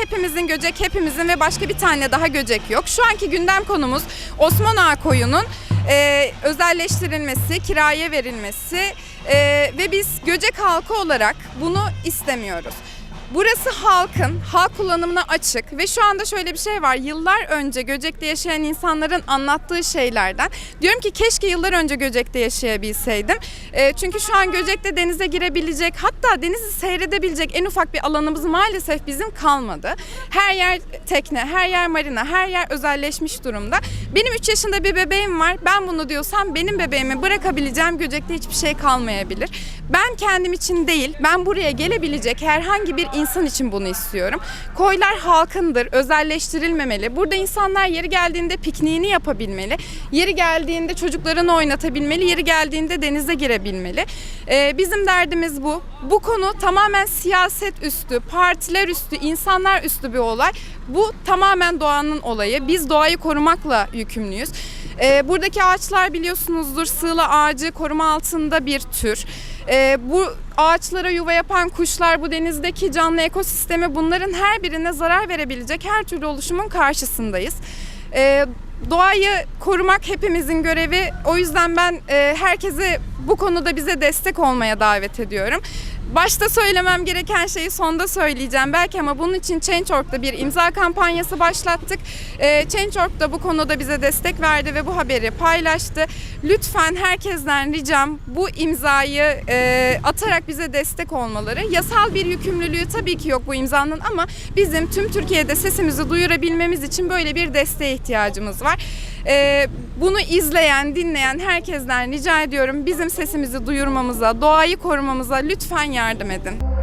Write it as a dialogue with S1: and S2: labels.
S1: hepimizin göcek, hepimizin ve başka bir tane daha göcek yok. Şu anki gündem konumuz Osman Ağa koyunun e, özelleştirilmesi, kiraya verilmesi e, ve biz göcek halkı olarak bunu istemiyoruz. Burası halkın, halk kullanımına açık ve şu anda şöyle bir şey var. Yıllar önce Göcek'te yaşayan insanların anlattığı şeylerden diyorum ki keşke yıllar önce Göcek'te yaşayabilseydim. E, çünkü şu an Göcek'te denize girebilecek hatta denizi seyredebilecek en ufak bir alanımız maalesef bizim kalmadı. Her yer tekne, her yer marina, her yer özelleşmiş durumda. Benim 3 yaşında bir bebeğim var. Ben bunu diyorsam benim bebeğimi bırakabileceğim Göcek'te hiçbir şey kalmayabilir. Ben kendim için değil, ben buraya gelebilecek herhangi bir insan için bunu istiyorum. Koylar halkındır, özelleştirilmemeli. Burada insanlar yeri geldiğinde pikniğini yapabilmeli. Yeri geldiğinde çocuklarını oynatabilmeli. Yeri geldiğinde denize girebilmeli. Ee, bizim derdimiz bu. Bu konu tamamen siyaset üstü, partiler üstü, insanlar üstü bir olay. Bu tamamen doğanın olayı. Biz doğayı korumakla yükümlüyüz. Ee, buradaki ağaçlar biliyorsunuzdur sığla ağacı koruma altında bir tür. Ee, bu ağaçlara yuva yapan kuşlar, bu denizdeki canlı ekosistemi bunların her birine zarar verebilecek her türlü oluşumun karşısındayız. Ee, doğayı korumak hepimizin görevi. O yüzden ben e, herkesi bu konuda bize destek olmaya davet ediyorum. Başta söylemem gereken şeyi sonda söyleyeceğim belki ama bunun için Change.org'da bir imza kampanyası başlattık. Ee, Change.org da bu konuda bize destek verdi ve bu haberi paylaştı. Lütfen herkesten ricam bu imzayı e, atarak bize destek olmaları. Yasal bir yükümlülüğü tabii ki yok bu imzanın ama bizim tüm Türkiye'de sesimizi duyurabilmemiz için böyle bir desteğe ihtiyacımız var. Ee, bunu izleyen, dinleyen herkesten rica ediyorum bizim sesimizi duyurmamıza, doğayı korumamıza lütfen yardım edin.